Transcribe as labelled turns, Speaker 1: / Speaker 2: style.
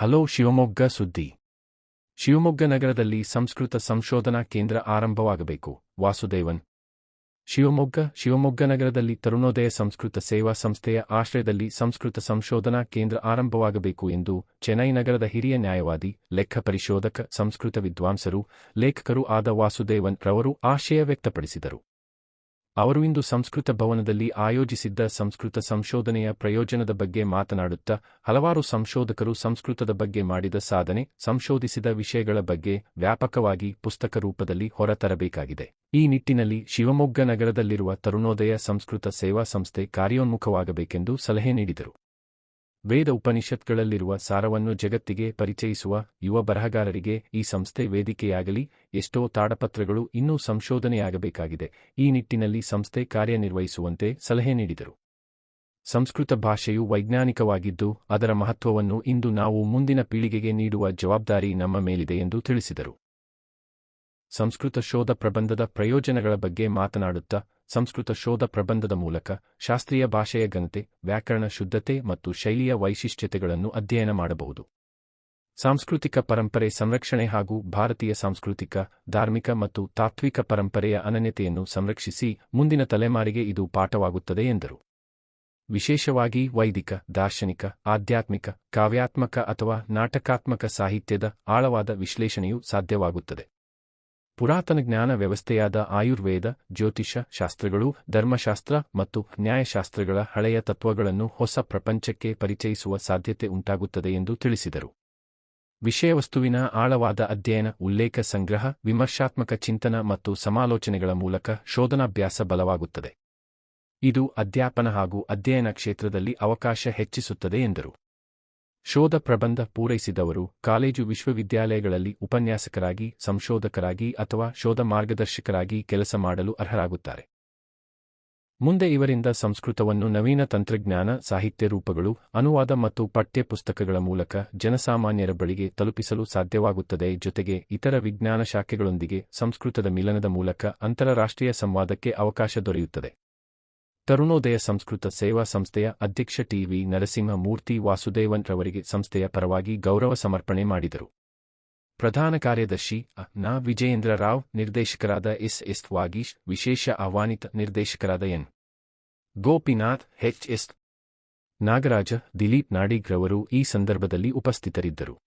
Speaker 1: Hello Shivamogga ಸುದ್ದಿ. ಶಿವಮೊಗ್ಗ ನಗರದಲ್ಲಿ ಸಂಸ್ಕೃತ ಸಂಶೋಧನಾ ಕೇಂದ್ರ ಆರಂಭವಾಗಬೇಕು. ವಾಸುದೇವನ್. ಶಿವಮೊಗ್ಗ ಶಿವಮೊಗ್ಗ ನಗರದಲ್ಲಿ ತರುಣೋದಯ ಸಂಸ್ಕೃತ ಸೇವಾ ಸಂಸ್ಥೆಯ ಆಶ್ರಯದಲ್ಲಿ ಸಂಸ್ಕೃತ ಸಂಶೋಧನಾ ಕೇಂದ್ರ ಆರಂಭವಾಗಬೇಕು ಎಂದು ಚೆನ್ನೈ ನಗರದ ಹಿರಿಯ ನ್ಯಾಯವಾದಿ, ಲೆಕ್ಕ ಪರಿಶೋಧಕ, ಸಂಸ್ಕೃತ ವಿದ್ವಾಂಸರು, ಲೇಖಕರೂ ಆದ ವಾಸುದೇವನ್ ರವರು ಆಶಯ ವ್ಯಕ್ತಪಡಿಸಿದರು. ಅವರು ಇಂದು ಸಂಸ್ಕೃತ ಭವನದಲ್ಲಿ ಆಯೋಜಿಸಿದ್ದ ಸಂಸ್ಕೃತ ಸಂಶೋಧನೆಯ ಪ್ರಯೋಜನದ ಬಗ್ಗೆ ಮಾತನಾಡುತ್ತಾ, ಹಲವಾರು ಸಂಶೋಧಕರು ಸಂಸ್ಕೃತದ ಬಗ್ಗೆ ಮಾಡಿದ ಸಾಧನೆ, ಸಂಶೋಧಿಸಿದ ವಿಷಯಗಳ ಬಗ್ಗೆ ವ್ಯಾಪಕವಾಗಿ ಪುಸ್ತಕ ರೂಪದಲ್ಲಿ ಹೊರತರಬೇಕಾಗಿದೆ. ಈ ನಿಟ್ಟಿನಲ್ಲಿ ಶಿವಮೊಗ್ಗ ನಗರದಲ್ಲಿರುವ ತರುಣೋದಯ ಸಂಸ್ಕೃತ ಸೇವಾ ಸಂಸ್ಥೆ ಕಾರ್ಯೋನ್ಮುಖವಾಗಬೇಕೆಂದು ಸಲಹೆ ನೀಡಿದರು. ವೇದ ಉಪನಿಷತ್ಗಳಲ್ಲಿರುವ ಸಾರವನ್ನು ಜಗತ್ತಿಗೆ ಪರಿಚಯಿಸುವ ಯುವ ಬರಹಗಾರರಿಗೆ ಈ ಸಂಸ್ಥೆ ವೇದಿಕೆಯಾಗಲಿ, ಎಷ್ಟೋ ತಾಡಪತ್ರಗಳು ಇನ್ನೂ ಸಂಶೋಧನೆಯಾಗಬೇಕಾಗಿದೆ. ಈ ನಿಟ್ಟಿನಲ್ಲಿ ಸಂಸ್ಥೆ ಕಾರ್ಯನಿರ್ವಹಿಸುವಂತೆ ಸಲಹೆ ನೀಡಿದರು. ಸಂಸ್ಕೃತ ಭಾಷೆಯು ವೈಜ್ಞಾನಿಕವಾಗಿದ್ದು, ಅದರ ಮಹತ್ವವನ್ನು ಇಂದು ನಾವು ಮುಂದಿನ ಪೀಳಿಗೆಗೆ ನೀಡುವ ಜವಾಬ್ದಾರಿ ನಮ್ಮ ಮೇಲಿದೆ ಎಂದು ತಿಳಿಸಿದರು. ಸಂಸ್ಕೃತ ಶೋಧ ಪ್ರಬಂಧದ ಪ್ರಯೋಜನಗಳ ಬಗ್ಗೆ ಮಾತನಾಡುತ್ತಾ ಸಂಸ್ಕೃತ ಶೋಧ ಪ್ರಬಂಧದ ಮೂಲಕ ಶಾಸ್ತ್ರೀಯ ಭಾಷೆಯ ಘನತೆ, ವ್ಯಾಕರಣ ಶುದ್ಧತೆ ಮತ್ತು ಶೈಲಿಯ ವೈಶಿಷ್ಟ್ಯತೆಗಳನ್ನು ಅಧ್ಯಯನ ಮಾಡಬಹುದು. ಸಾಂಸ್ಕೃತಿಕ ಪರಂಪರೆ ಸಂರಕ್ಷಣೆ ಹಾಗೂ ಭಾರತೀಯ ಸಾಂಸ್ಕೃತಿಕ, ಧಾರ್ಮಿಕ ಮತ್ತು ತಾತ್ವಿಕ ಪರಂಪರೆಯ ಅನನ್ಯತೆಯನ್ನು ಸಂರಕ್ಷಿಸಿ ಮುಂದಿನ ತಲೆಮಾರಿಗೆ ಇದು ಪಾಠವಾಗುತ್ತದೆ ಎಂದರು. ವಿಶೇಷವಾಗಿ ವೈದಿಕ, ದಾರ್ಶನಿಕ, ಆಧ್ಯಾತ್ಮಿಕ, ಕಾವ್ಯಾತ್ಮಕ ಅಥವಾ ನಾಟಕಾತ್ಮಕ ಸಾಹಿತ್ಯದ ಆಳವಾದ ವಿಶ್ಲೇಷಣೆಯು ಸಾಧ್ಯವಾಗುತ್ತದೆ. ಪುರಾತನ ಜ್ಞಾನ ವ್ಯವಸ್ಥೆಯಾದ ಆಯುರ್ವೇದ, ಜ್ಯೋತಿಷ ಶಾಸ್ತ್ರಗಳು, ಧರ್ಮಶಾಸ್ತ್ರ ಮತ್ತು ನ್ಯಾಯಶಾಸ್ತ್ರಗಳ ಹಳೆಯ ತತ್ವಗಳನ್ನು ಹೊಸ ಪ್ರಪಂಚಕ್ಕೆ ಪರಿಚಯಿಸುವ ಸಾಧ್ಯತೆ ಉಂಟಾಗುತ್ತದೆ ಎಂದು ತಿಳಿಸಿದರು. ವಿಷಯವಸ್ತುವಿನ ಆಳವಾದ ಅಧ್ಯಯನ, ಉಲ್ಲೇಖ ಸಂಗ್ರಹ, ವಿಮರ್ಶಾತ್ಮಕ ಚಿಂತನ ಮತ್ತು ಸಮಾಲೋಚನೆಗಳ ಮೂಲಕ ಶೋಧನಾಭ್ಯಾಸ ಬಲವಾಗುತ್ತದೆ. ಇದು ಅಧ್ಯಾಪನ ಹಾಗೂ ಅಧ್ಯಯನ ಕ್ಷೇತ್ರದಲ್ಲಿ ಅವಕಾಶ ಹೆಚ್ಚಿಸುತ್ತದೆ ಎಂದರು. ಶೋಧ ಪ್ರಬಂಧ ಪೂರೈಸಿದವರು ಕಾಲೇಜು ವಿಶ್ವವಿದ್ಯಾಲಯಗಳಲ್ಲಿ ಉಪನ್ಯಾಸಕರಾಗಿ, ಸಂಶೋಧಕರಾಗಿ ಅಥವಾ ಶೋಧ ಮಾರ್ಗದರ್ಶಕರಾಗಿ ಕೆಲಸ ಮಾಡಲು ಅರ್ಹರಾಗುತ್ತಾರೆ. ಮುಂದೆ ಇವರಿಂದ ಸಂಸ್ಕೃತವನ್ನು ನವೀನ ತಂತ್ರಜ್ಞಾನ, ಸಾಹಿತ್ಯ ರೂಪಗಳು, ಅನುವಾದ ಮತ್ತು ಪಠ್ಯಪುಸ್ತಕಗಳ ಮೂಲಕ ಜನಸಾಮಾನ್ಯರ ಬಳಿಗೆ ತಲುಪಿಸಲು ಸಾಧ್ಯವಾಗುತ್ತದೆ. ಜೊತೆಗೆ ಇತರ ವಿಜ್ಞಾನ ಶಾಖೆಗಳೊಂದಿಗೆ ಸಂಸ್ಕೃತದ ಮಿಲನದ ಮೂಲಕ ಅಂತಾರಾಷ್ಟ್ರೀಯ ಸಂವಾದಕ್ಕೆ ಅವಕಾಶ ದೊರೆಯುತ್ತದೆ. ತರುಣೋದಯ ಸಂಸ್ಕೃತ ಸೇವಾ ಸಂಸ್ಥೆಯ ಅಧ್ಯಕ್ಷ ಟಿವಿ ನರಸಿಂಹ ಮೂರ್ತಿ ವಾಸುದೇವನ್ ರವರಿಗೆ ಸಂಸ್ಥೆಯ ಪರವಾಗಿ ಗೌರವ ಸಮರ್ಪಣೆ ಮಾಡಿದರು. ಪ್ರಧಾನ ಕಾರ್ಯದರ್ಶಿ ನ. ವಿಜಯೇಂದ್ರ ರಾವ್, ನಿರ್ದೇಶಕರಾದ ಎಸ್. ಎಸ್. ವಾಗೀಶ್, ವಿಶೇಷ ಆಹ್ವಾನಿತ ನಿರ್ದೇಶಕರಾದ N. Gopinath, H. S. Nagaraja, Dilip ನಾಡಿಗ್ರವರು ಈ ಸಂದರ್ಭದಲ್ಲಿ ಉಪಸ್ಥಿತರಿದ್ದರು.